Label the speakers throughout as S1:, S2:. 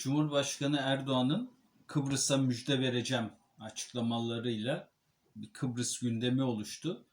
S1: Cumhurbaşkanı Erdoğan'ın Kıbrıs'a müjde vereceğim açıklamalarıyla bir Kıbrıs gündemi oluştu.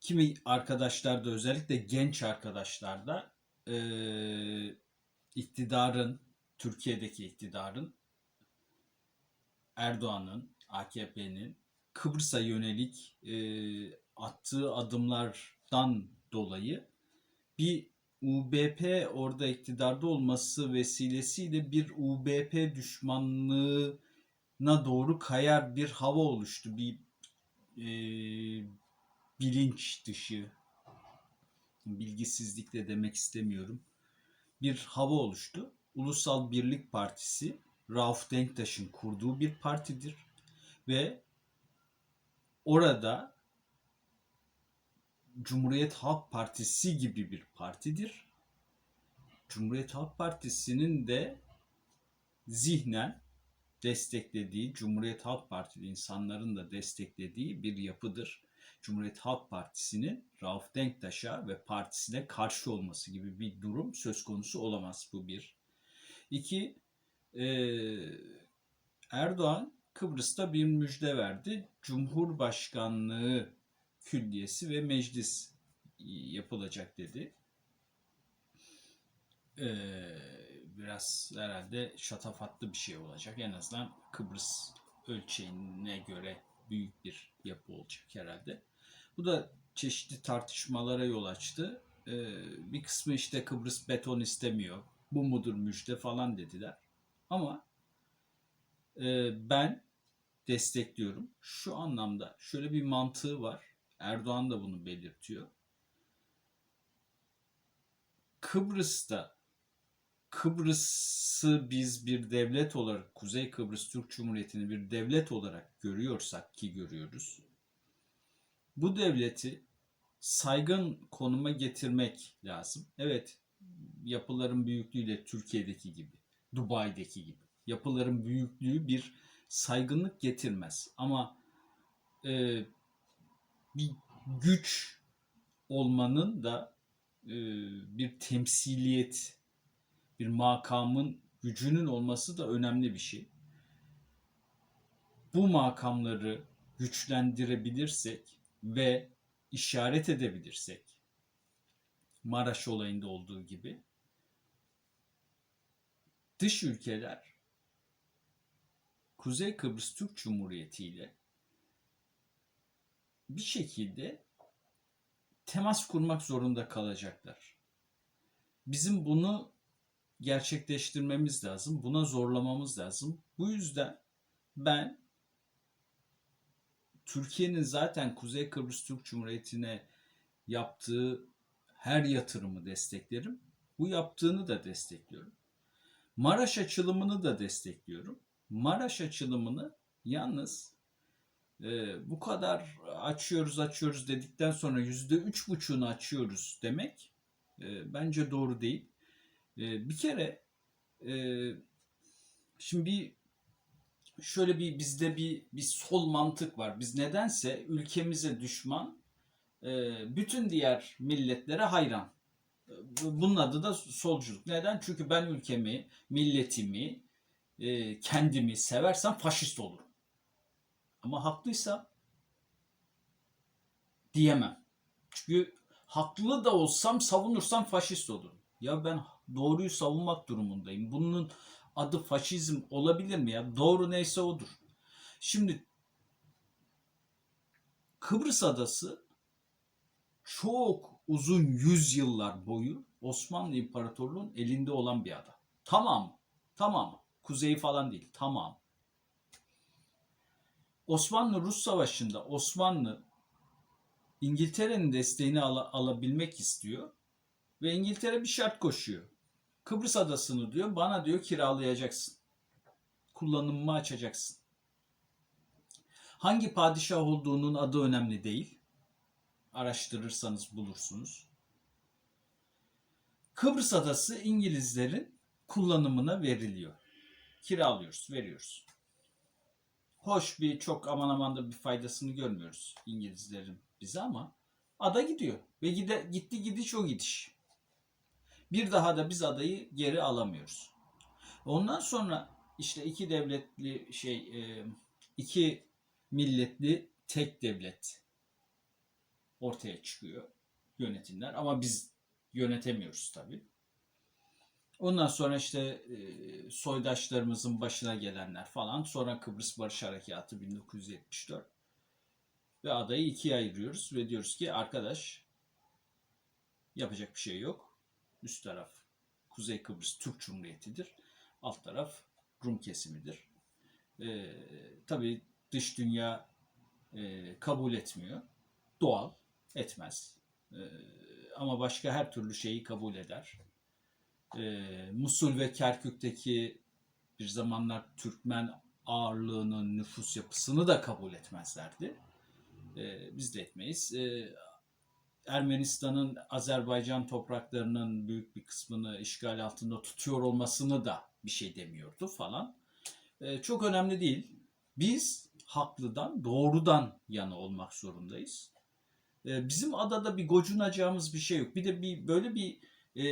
S1: Kimi arkadaşlar da özellikle genç arkadaşlar da eee, iktidarın, Türkiye'deki iktidarın, Erdoğan'ın, AKP'nin Kıbrıs'a yönelik eee, attığı adımlardan dolayı bir UBP orada iktidarda olması vesilesiyle bir UBP düşmanlığına doğru kayar bir hava oluştu. Bir eee, bilinç dışı, bilgisizlik de demek istemiyorum. Bir hava oluştu. Ulusal Birlik Partisi Rauf Denktaş'ın kurduğu bir partidir ve orada Cumhuriyet Halk Partisi gibi bir partidir. Cumhuriyet Halk Partisi'nin de zihnen desteklediği, Cumhuriyet Halk Partili insanların da desteklediği bir yapıdır. Cumhuriyet Halk Partisi'nin Rauf Denktaş'a ve partisine karşı olması gibi bir durum söz konusu olamaz bu bir. İki, eee, Erdoğan Kıbrıs'ta bir müjde verdi. Cumhurbaşkanlığı külliyesi ve meclis yapılacak dedi. Ee, biraz herhalde şatafatlı bir şey olacak. En azından Kıbrıs ölçeğine göre büyük bir yapı olacak herhalde. Bu da çeşitli tartışmalara yol açtı. Ee, bir kısmı işte Kıbrıs beton istemiyor. Bu mudur müjde falan dediler. Ama e, ben destekliyorum. Şu anlamda şöyle bir mantığı var. Erdoğan da bunu belirtiyor. Kıbrıs'ta Kıbrıs'ı biz bir devlet olarak Kuzey Kıbrıs Türk Cumhuriyeti'ni bir devlet olarak görüyorsak ki görüyoruz. Bu devleti saygın konuma getirmek lazım. Evet, yapıların büyüklüğüyle Türkiye'deki gibi, Dubai'deki gibi. Yapıların büyüklüğü bir saygınlık getirmez. Ama e, bir güç olmanın da e, bir temsiliyet, bir makamın gücünün olması da önemli bir şey. Bu makamları güçlendirebilirsek ve işaret edebilirsek, Maraş olayında olduğu gibi, dış ülkeler Kuzey Kıbrıs Türk Cumhuriyeti ile bir şekilde temas kurmak zorunda kalacaklar. Bizim bunu gerçekleştirmemiz lazım. Buna zorlamamız lazım. Bu yüzden ben Türkiye'nin zaten Kuzey Kıbrıs Türk Cumhuriyeti'ne yaptığı her yatırımı desteklerim. Bu yaptığını da destekliyorum. Maraş açılımını da destekliyorum. Maraş açılımını yalnız e, bu kadar açıyoruz açıyoruz dedikten sonra yüzde üç buçuğunu açıyoruz demek e, bence doğru değil. E, bir kere e, şimdi bir şöyle bir bizde bir bir sol mantık var. Biz nedense ülkemize düşman, e, bütün diğer milletlere hayran. Bunun adı da solculuk. Neden? Çünkü ben ülkemi, milletimi, e, kendimi seversem faşist olurum. Ama haklıysa diyemem. Çünkü haklı da olsam savunursam faşist olurum. Ya ben doğruyu savunmak durumundayım. Bunun adı faşizm olabilir mi ya? Doğru neyse odur. Şimdi Kıbrıs Adası çok uzun yüzyıllar boyu Osmanlı İmparatorluğu'nun elinde olan bir ada. Tamam, tamam. Kuzeyi falan değil, tamam. Osmanlı-Rus Savaşı'nda Osmanlı İngiltere'nin desteğini ala- alabilmek istiyor ve İngiltere bir şart koşuyor. Kıbrıs adasını diyor bana diyor kiralayacaksın. Kullanımımı açacaksın. Hangi padişah olduğunun adı önemli değil. Araştırırsanız bulursunuz. Kıbrıs adası İngilizlerin kullanımına veriliyor. Kiralıyoruz, veriyoruz. Hoş bir çok aman aman da bir faydasını görmüyoruz İngilizlerin bize ama ada gidiyor. Ve gide, gitti gidiş o gidiş. Bir daha da biz adayı geri alamıyoruz. Ondan sonra işte iki devletli şey e, iki milletli tek devlet ortaya çıkıyor yönetimler ama biz yönetemiyoruz tabii. Ondan sonra işte e, soydaşlarımızın başına gelenler falan. Sonra Kıbrıs Barış Harekatı 1974. Ve adayı ikiye ayırıyoruz ve diyoruz ki arkadaş yapacak bir şey yok. Üst taraf Kuzey Kıbrıs Türk Cumhuriyeti'dir. Alt taraf Rum kesimidir. E, tabii dış dünya e, kabul etmiyor. Doğal, etmez. E, ama başka her türlü şeyi kabul eder. E, Musul ve Kerkük'teki bir zamanlar Türkmen ağırlığının nüfus yapısını da kabul etmezlerdi. E, biz de etmeyiz. E, Ermenistan'ın Azerbaycan topraklarının büyük bir kısmını işgal altında tutuyor olmasını da bir şey demiyordu falan. E, çok önemli değil. Biz haklıdan, doğrudan yana olmak zorundayız. E, bizim adada bir gocunacağımız bir şey yok. Bir de bir böyle bir e,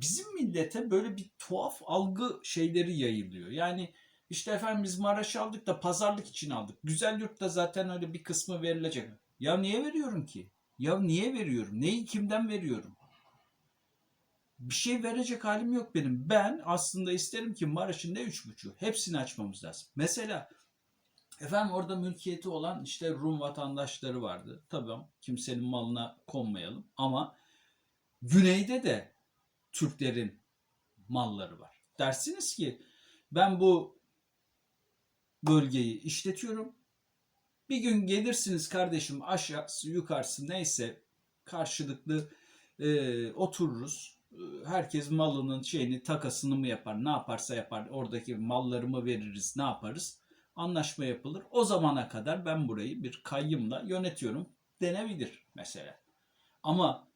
S1: bizim millete böyle bir tuhaf algı şeyleri yayılıyor. Yani işte efendim biz Maraş aldık da pazarlık için aldık. Güzel yurtta zaten öyle bir kısmı verilecek. Ya niye veriyorum ki? Ya niye veriyorum? Neyi kimden veriyorum? Bir şey verecek halim yok benim. Ben aslında isterim ki Maraş'ın ne üç buçuğu. Hepsini açmamız lazım. Mesela efendim orada mülkiyeti olan işte Rum vatandaşları vardı. Tamam kimsenin malına konmayalım. Ama güneyde de Türklerin malları var. Dersiniz ki ben bu bölgeyi işletiyorum. Bir gün gelirsiniz kardeşim aşağısı yukarısı neyse karşılıklı e, otururuz. E, Herkes malının şeyini takasını mı yapar ne yaparsa yapar oradaki mallarımı veririz ne yaparız anlaşma yapılır. O zamana kadar ben burayı bir kayyımla yönetiyorum denebilir mesela. Ama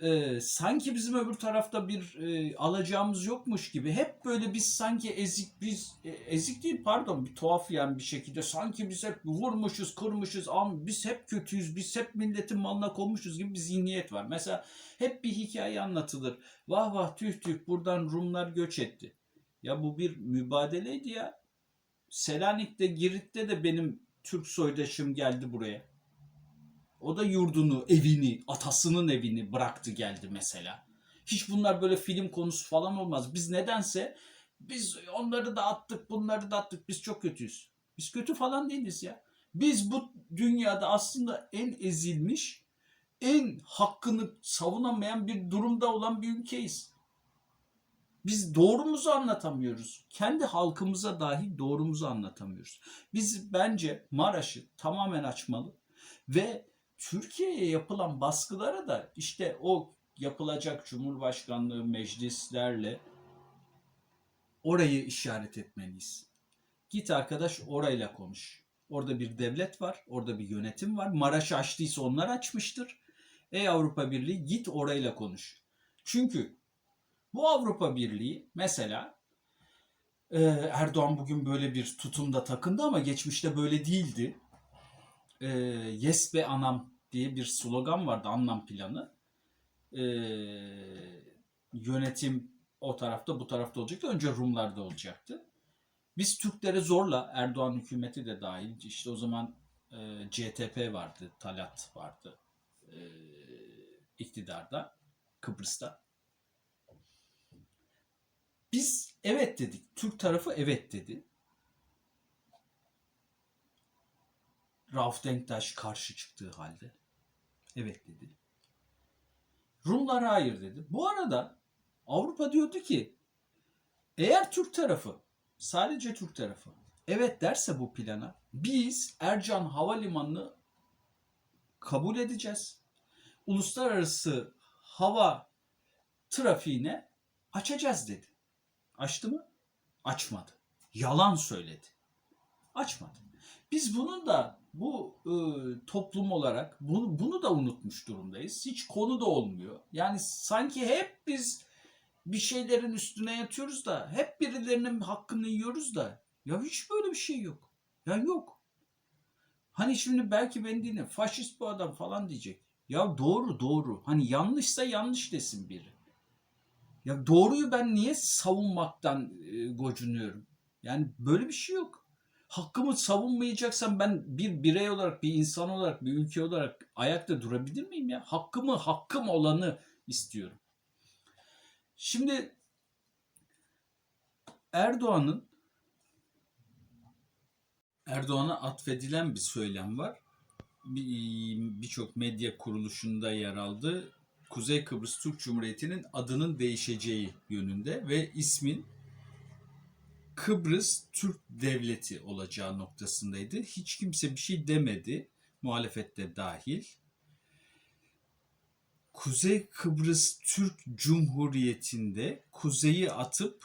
S1: e, sanki bizim öbür tarafta bir e, alacağımız yokmuş gibi hep böyle biz sanki ezik biz e, ezik değil pardon bir tuhaf yani bir şekilde sanki biz hep vurmuşuz kırmışız am biz hep kötüyüz biz hep milletin malına konmuşuz gibi bir zihniyet var. Mesela hep bir hikaye anlatılır. Vah vah tüh tüh buradan Rumlar göç etti. Ya bu bir mübadeleydi ya. Selanik'te Girit'te de benim Türk soydaşım geldi buraya. O da yurdunu, evini, atasının evini bıraktı geldi mesela. Hiç bunlar böyle film konusu falan olmaz. Biz nedense biz onları da attık, bunları da attık. Biz çok kötüyüz. Biz kötü falan değiliz ya. Biz bu dünyada aslında en ezilmiş, en hakkını savunamayan bir durumda olan bir ülkeyiz. Biz doğrumuzu anlatamıyoruz. Kendi halkımıza dahi doğrumuzu anlatamıyoruz. Biz bence Maraş'ı tamamen açmalı ve Türkiye'ye yapılan baskılara da işte o yapılacak Cumhurbaşkanlığı meclislerle orayı işaret etmeliyiz. Git arkadaş orayla konuş. Orada bir devlet var, orada bir yönetim var. Maraş açtıysa onlar açmıştır. Ey Avrupa Birliği git orayla konuş. Çünkü bu Avrupa Birliği mesela e, Erdoğan bugün böyle bir tutumda takındı ama geçmişte böyle değildi. E, yes be anam diye bir slogan vardı anlam planı. E, yönetim o tarafta bu tarafta olacaktı. Önce Rumlarda olacaktı. Biz Türklere zorla Erdoğan hükümeti de dahil işte o zaman e, CTP vardı, Talat vardı e, iktidarda Kıbrıs'ta. Biz evet dedik. Türk tarafı evet dedi. Rauf Denktaş karşı çıktığı halde. Evet dedi. Rumlar hayır dedi. Bu arada Avrupa diyordu ki eğer Türk tarafı sadece Türk tarafı evet derse bu plana biz Ercan Havalimanı'nı kabul edeceğiz. Uluslararası hava trafiğine açacağız dedi. Açtı mı? Açmadı. Yalan söyledi. Açmadı. Biz bunun da bu e, toplum olarak bunu, bunu da unutmuş durumdayız. Hiç konu da olmuyor. Yani sanki hep biz bir şeylerin üstüne yatıyoruz da hep birilerinin hakkını yiyoruz da ya hiç böyle bir şey yok. Ya yok. Hani şimdi belki beni dinle faşist bu adam falan diyecek. Ya doğru doğru. Hani yanlışsa yanlış desin biri. Ya doğruyu ben niye savunmaktan e, gocunuyorum? Yani böyle bir şey yok. Hakkımı savunmayacaksam ben bir birey olarak, bir insan olarak, bir ülke olarak ayakta durabilir miyim ya? Hakkımı, hakkım olanı istiyorum. Şimdi Erdoğan'ın Erdoğan'a atfedilen bir söylem var. Bir- Birçok medya kuruluşunda yer aldı. Kuzey Kıbrıs Türk Cumhuriyeti'nin adının değişeceği yönünde ve ismin Kıbrıs Türk Devleti olacağı noktasındaydı. Hiç kimse bir şey demedi, muhalefette dahil. Kuzey Kıbrıs Türk Cumhuriyeti'nde kuzeyi atıp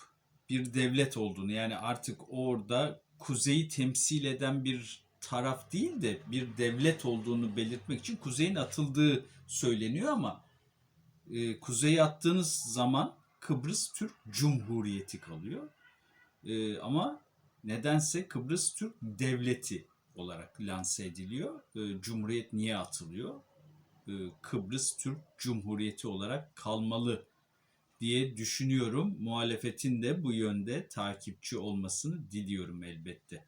S1: bir devlet olduğunu yani artık orada kuzeyi temsil eden bir taraf değil de bir devlet olduğunu belirtmek için kuzeyin atıldığı söyleniyor ama e, kuzeye attığınız zaman Kıbrıs Türk Cumhuriyeti kalıyor. E, ama nedense Kıbrıs Türk Devleti olarak lanse ediliyor. E, Cumhuriyet niye atılıyor? E, Kıbrıs Türk Cumhuriyeti olarak kalmalı diye düşünüyorum. Muhalefetin de bu yönde takipçi olmasını diliyorum elbette.